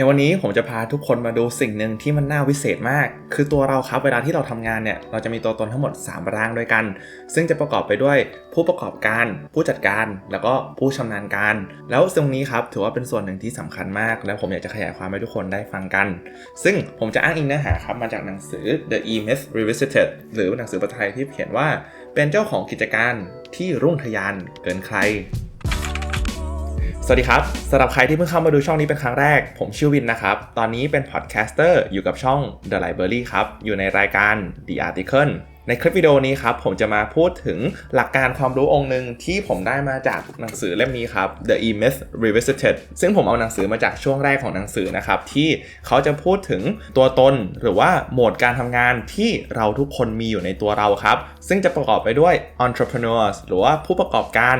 ในวันนี้ผมจะพาทุกคนมาดูสิ่งหนึ่งที่มันน่าวิเศษมาก คือตัวเราครับเวลาที่เราทำงานเนี่ยเราจะมีตัวตนทั้งหมด 3 ร่างด้วยกัน ซึ่งจะประกอบไปด้วยผู้ประกอบการ ผู้จัดการ แล้วก็ผู้ชำนาญการ แล้วตรงนี้ครับถือว่าเป็นส่วนหนึ่งที่สำคัญมาก แล้วผมอยากจะขยายความให้ทุกคนได้ฟังกัน ซึ่งผมจะอ้างอิงเนื้อหาครับมาจากหนังสือ The E-Myth Revisited หรือหนังสือภาษาไทยที่เขียนว่า เป็นเจ้าของกิจการที่รุ่งทะยานเกินใคร วัสดีครับสำหรับใครที่เพิ่งเข้ามาดูช่องนี้เป็นครั้งแรก ผมชื่อวินนะครับ ตอนนี้เป็นพอดแคสเตอร์อยู่กับช่อง The Library ครับ อยู่ในรายการ The Article ในคลิปวิดีโอนี้ครับ ผมจะมาพูดถึงหลักการความรู้องค์หนึ่งที่ผมได้มาจากหนังสือเล่มนี้ครับ The E-Myth Revisited ซึ่งผมเอาหนังสือมาจากช่วงแรกของหนังสือนะครับ ที่เขาจะพูดถึงตัวตนหรือว่าโหมดการทำงานที่เราทุกคนมีอยู่ในตัวเราครับ ซึ่งจะประกอบไปด้วย entrepreneurs หรือว่าผู้ประกอบการ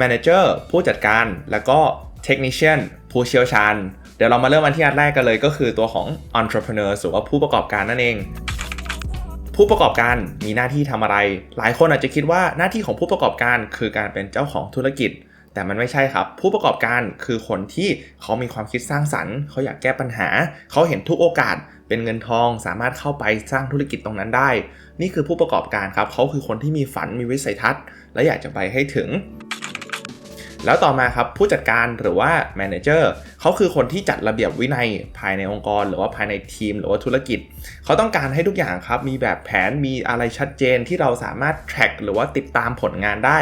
manager ผู้จัดการ แล้วก็ technician ผู้เชี่ยวชาญ เดี๋ยวเรามาเริ่มอันที่อันแรกกันเลยก็คือตัวของ entrepreneur หรือว่าผู้ประกอบการนั่นเอง ผู้ประกอบการมีหน้าที่ทำอะไร หลายคนอาจจะคิดว่าหน้าที่ของผู้ประกอบการคือการเป็นเจ้าของธุรกิจ แต่มันไม่ใช่ครับ ผู้ประกอบการคือคนที่เขามีความคิดสร้างสรรค์ เขาอยากแก้ปัญหา เขาเห็นทุกโอกาสเป็นเงินทองสามารถเข้าไปสร้างธุรกิจตรงนั้นได้ นี่คือผู้ประกอบการครับเขาคือคนที่มีฝันมีวิสัยทัศน์ และอยากจะไปให้ถึง แล้วต่อมาครับผู้จัดการหรือว่าแมเนเจอร์เขาคือคนที่จัดระเบียบวินัยภายในองค์กร หรือว่าภายในทีม หรือว่าธุรกิจ เขาต้องการให้ทุกอย่างครับ มีแบบแผนมีอะไรชัดเจนที่เราสามารถ track หรือว่าติดตามผลงานได้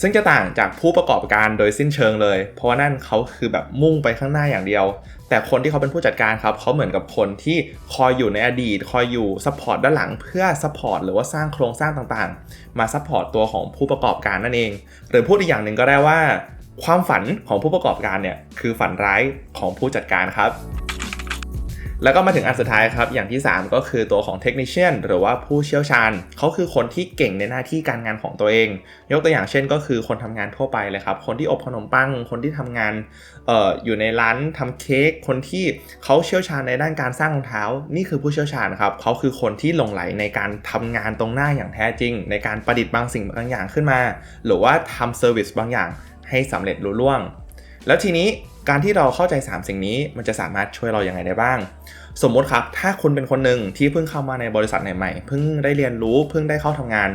ซึ่งจะต่างจากผู้ประกอบการโดยสิ้นเชิงเลย เพราะว่านั่นเขาคือแบบมุ่งไปข้างหน้าอย่างเดียว แต่คนที่เขาเป็นผู้จัดการครับเขาเหมือนกับคนที่คอยอยู่ในอดีตคอยอยู่ซัพพอร์ตด้านหลังเพื่อซัพพอร์ตหรือว่าสร้างโครงสร้างต่างๆ มาซัพพอร์ตตัวของผู้ประกอบการนั่นเอง หรือพูดอีกอย่างหนึ่งก็ได้ว่า ความฝันของผู้ประกอบการเนี่ยคือฝันร้ายของผู้จัดการครับ แล้วก็มาถึงอันสุดท้ายครับ อย่างที่ 3 ก็คือตัวของเทคนิชเชียนหรือว่าผู้เชี่ยวชาญ เขาคือคนที่เก่งในหน้าที่การงานของตัวเอง ยกตัวอย่างเช่นก็คือคนทำงานทั่วไปเลยครับ คนที่อบขนมปัง คนที่ทำงานอออยู่ในร้านทำเค้ก คนที่เขาเชี่ยวชาญในด้านการสร้างรองเท้า นี่คือผู้เชี่ยวชาญครับ เขาคือคนที่หลงไหลในการทำงานตรงหน้าอย่างแท้จริง ในการประดิษฐ์บางสิ่งบางอย่างขึ้นมา หรือว่าทำเซอร์วิสบางอย่าง ให้สำเร็จรุ่ล่วง แล้วทีนี้การที่เราเข้าใจ 3 สิ่งนี้มันจะสามารถช่วยเราอย่างไรได้บ้างสมมติครับ ถ้าคุณเป็นคนหนึ่งที่เพิ่งเข้ามาในบริษัทใหม่ๆ เพิ่งได้เรียนรู้เพิ่งได้เข้าทำงาน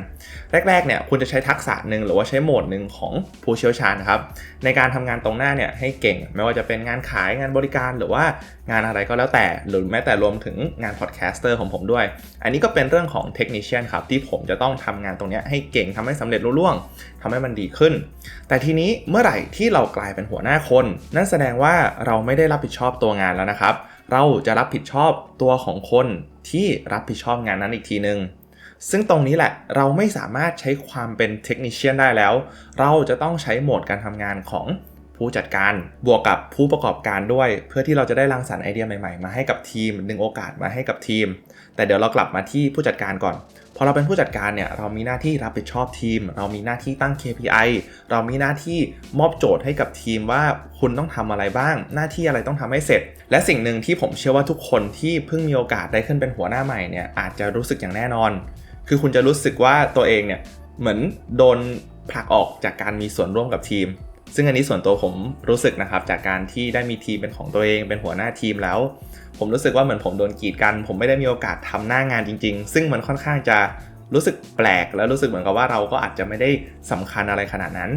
แรกๆเนี่ยคุณจะใช้ทักษะหนึ่งหรือว่าใช้โหมดหนึ่งของผู้เชี่ยวชาญครับในการทำงานตรงหน้าเนี่ยให้เก่ง ไม่ว่าจะเป็นงานขายงานบริการหรือว่างานอะไรก็แล้วแต่ หรือแม้แต่รวมถึงงานพอดแคสเตอร์ของผมด้วย อันนี้ก็เป็นเรื่องของเทคนิชเชียนครับที่ผมจะต้องทำงานตรงนี้ให้เก่งทำให้สำเร็จรุ่ล่วงทำให้มันดีขึ้น แต่ทีนี้เมื่อไหร่ที่เรากลายเป็นหัวหน้าคน นั่นแสดงว่าเราไม่ได้รับผิดชอบตัวงานแล้วนะครับ เราจะรับผิดชอบตัวของคนที่รับผิดชอบงานนั้นอีกทีหนึ่งซึ่งตรงนี้แหละเราไม่สามารถใช้ความเป็นเทคนิชเชียนได้แล้ว เราจะต้องใช้โหมดการทำงานของ ผู้จัดการบวกกับผู้ประกอบการด้วย เพื่อที่เราจะได้รังสรรค์ไอเดียใหม่ๆ มาให้กับทีมดึงโอกาสมาให้กับทีม แต่เดี๋ยวเรากลับมาที่ผู้จัดการก่อนพอเราเป็นผู้จัดการเนี่ยเรามีหน้าที่รับผิดชอบทีม เรามีหน้าที่ตั้ง KPI เรามีหน้าที่มอบโจทย์ให้กับทีมว่าคุณต้องทำอะไรบ้าง หน้าที่อะไรต้องทำให้เสร็จ และสิ่งหนึ่งที่ผมเชื่อว่าทุกคนที่เพิ่งมีโอกาสได้ขึ้นเป็นหัวหน้าใหม่เนี่ยอาจจะรู้สึกอย่างแน่นอน คือคุณจะรู้สึกว่าตัวเองเนี่ยเหมือนโดนผลักออกจากการมีส่วนร่วมกับทีม ซึ่งอันนี้ส่วนตัวผมรู้สึกนะครับจากการที่ได้มีทีมเป็นของตัวเองเป็นหัวหน้าทีมแล้ว ผมรู้สึกว่าเหมือนผมโดนกีดกัน ผมไม่ได้มีโอกาสทำหน้างานจริง ๆ ซึ่งมันค่อนข้างจะ รู้สึกแปลกแล้วรู้สึกเหมือนกับว่าเราก็อาจจะไม่ได้สำคัญอะไรขนาดนั้น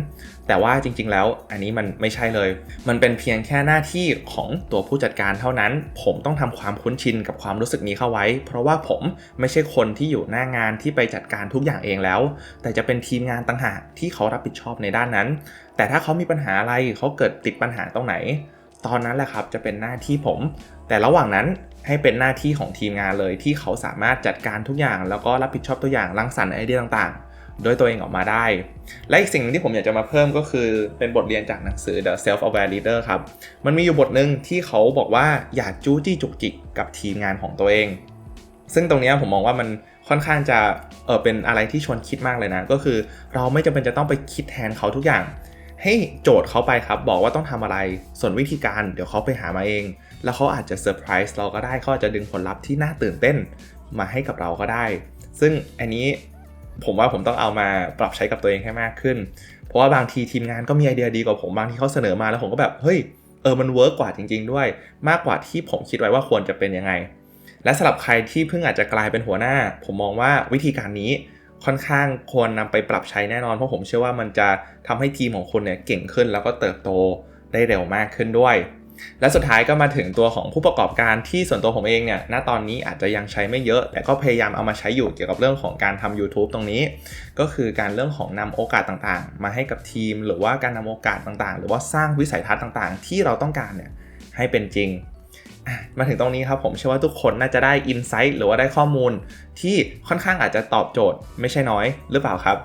แต่ว่าจริง ๆ แล้วอันนี้มันไม่ใช่เลย มันเป็นเพียงแค่หน้าที่ของตัวผู้จัดการเท่านั้น ผมต้องทำความคุ้นชินกับความรู้สึกนี้เข้าไว้ เพราะว่าผมไม่ใช่คนที่อยู่หน้างานที่ไปจัดการทุกอย่างเองแล้ว แต่จะเป็นทีมงานต่างหากที่เขารับผิดชอบในด้านนั้น แต่ถ้าเขามีปัญหาอะไรเขาเกิดติดปัญหาตรงไหน ตอนนั้นแหละครับจะเป็นหน้าที่ผม แต่ระหว่างนั้นให้เป็นหน้าที่ของทีมงานเลยที่เขาสามารถจัดการทุกอย่าง แล้วก็รับผิดชอบตัวอย่างรังสรรค์ไอเดียต่างๆโดยตัวเองออกมาได้ และอีกสิ่งที่ผมอยากจะมาเพิ่มก็คือเป็นบทเรียนจากหนังสือ The Self Aware Leader ครับ มันมีอยู่บทหนึ่งที่เขาบอกว่าอย่าจู้จี้จุกจิกกับทีมงานของตัวเอง ซึ่งตรงนี้ผมมองว่ามันค่อนข้างจะเออเป็นอะไรที่ชวนคิดมากเลยนะ ก็คือเราไม่จำเป็นจะต้องไปคิดแทนเขาทุกอย่าง ให้โจทย์เขาไปครับ บอกว่าต้องทำอะไรส่วนวิธีการเดี๋ยวเขาไปหามาเอง แล้วเขาอาจจะเซอร์ไพรส์เราก็ได้เขาอาจจะดึงผลลัพธ์ที่น่าตื่นเต้นมาให้กับเราก็ได้ ซึ่งอันนี้ผมว่าผมต้องเอามาปรับใช้กับตัวเองให้มากขึ้น เพราะว่าบางทีทีมงานก็มีไอเดียดีกว่าผมบางที่เขาเสนอมาแล้วผมก็แบบเฮ้ยเออมันเวิร์กกว่าจริง ๆ ด้วย มากกว่าที่ผมคิดไว้ว่าควรจะเป็นยังไง และสำหรับใครที่เพิ่งอาจจะกลายเป็นหัวหน้า ผมมองว่าวิธีการนี้ ค่อนข้างควรนำไปปรับใช้แน่นอนเพราะผมเชื่อว่ามันจะทำให้ทีมของคุณเนี่ยเก่งขึ้นแล้วก็เติบโตได้เร็วมากขึ้นด้วย และสุดท้ายก็มาถึงตัวของผู้ประกอบการที่ส่วนตัวผมเองเนี่ยณตอนนี้อาจจะยังใช้ไม่เยอะ แต่ก็พยายามเอามาใช้อยู่เกี่ยวกับเรื่องของการทำ YouTube ตรงนี้ ก็คือการเรื่องของนำโอกาสต่างๆ มาให้กับทีม หรือว่าการนำโอกาสต่างๆ หรือว่าสร้างวิสัยทัศน์ต่างๆ ที่เราต้องการเนี่ยให้เป็นจริง มาถึงตรงนี้ครับผมเชื่อว่าทุกคนน่าจะได้อินไซต์หรือว่าได้ข้อมูล ที่ค่อนข้างอาจจะตอบโจทย์ไม่ใช่น้อยหรือเปล่าครับ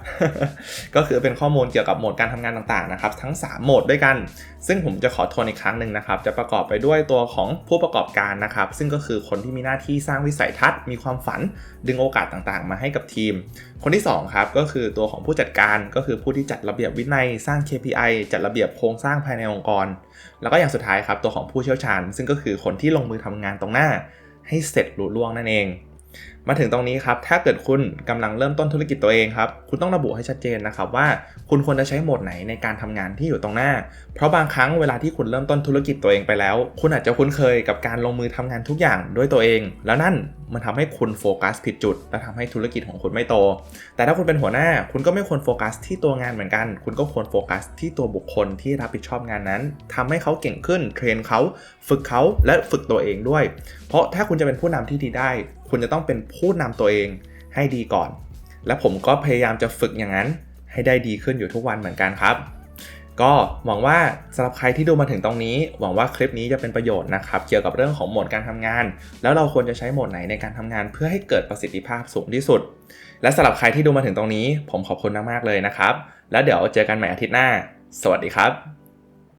ก็คือเป็นข้อมูลเกี่ยวกับโหมดการทำงานต่างๆนะครับทั้ง 3 โหมดด้วยกัน ซึ่งผมจะขอทวนอีกครั้งหนึ่งนะครับจะประกอบไปด้วยตัวของผู้ประกอบการนะครับซึ่งก็คือคนที่มีหน้าที่สร้างวิสัยทัศน์มีความฝันดึงโอกาสต่างๆ มาให้กับทีม คนที่2ครับก็คือตัวของผู้จัดการก็คือผู้ที่จัดระเบียบวินัยสร้าง KPI จัดระเบียบโครงสร้างภายในองค์กร แล้วก็อย่างสุดท้ายครับตัวของผู้เชี่ยวชาญ ซึ่งก็คือคนที่ที่ลงมือทำงานตรงหน้าให้เสร็จลุล่วงนั่นเอง มาถึงตรงนี้ครับ ถ้าเกิดคุณกำลังเริ่มต้นธุรกิจตัวเองครับ คุณต้องระบุให้ชัดเจนนะครับว่าคุณควรจะใช้โหมดไหนในการทำงานที่อยู่ตรงหน้า เพราะบางครั้งเวลาที่คุณเริ่มต้นธุรกิจตัวเองไปแล้ว คุณอาจจะคุ้นเคยกับการลงมือทำงานทุกอย่างด้วยตัวเอง แล้วนั่นมันทำให้คุณโฟกัสผิดจุด และทำให้ธุรกิจของคุณไม่โต แต่ถ้าคุณเป็นหัวหน้า คุณก็ไม่ควรโฟกัสที่ตัวงานเหมือนกัน คุณก็ควรโฟกัสที่ตัวบุคคลที่รับผิดชอบงานนั้นทำให้เขาเก่งขึ้นเทรนเขาฝึกเขาและฝึกตัวเองด้วย เพราะถ้าคุณจะเป็นผู้นำที่ดีได้ คุณจะต้องเป็นผู้นำตัวเองให้ดีก่อน และผมก็พยายามจะฝึกอย่างนั้น ให้ได้ดีขึ้นอยู่ทุกวันเหมือนกันครับ ก็หวังว่าสำหรับใครที่ดูมาถึงตรงนี้ หวังว่าคลิปนี้จะเป็นประโยชน์นะครับ เกี่ยวกับเรื่องของโหมดการทำงาน แล้วเราควรจะใช้โหมดไหนในการทำงาน เพื่อให้เกิดประสิทธิภาพสูงที่สุด และสำหรับใครที่ดูมาถึงตรงนี้ ผมขอบคุณมากๆเลยนะครับ แล้วเดี๋ยวเจอกันใหม่อาทิตย์หน้า สวัสดีครับ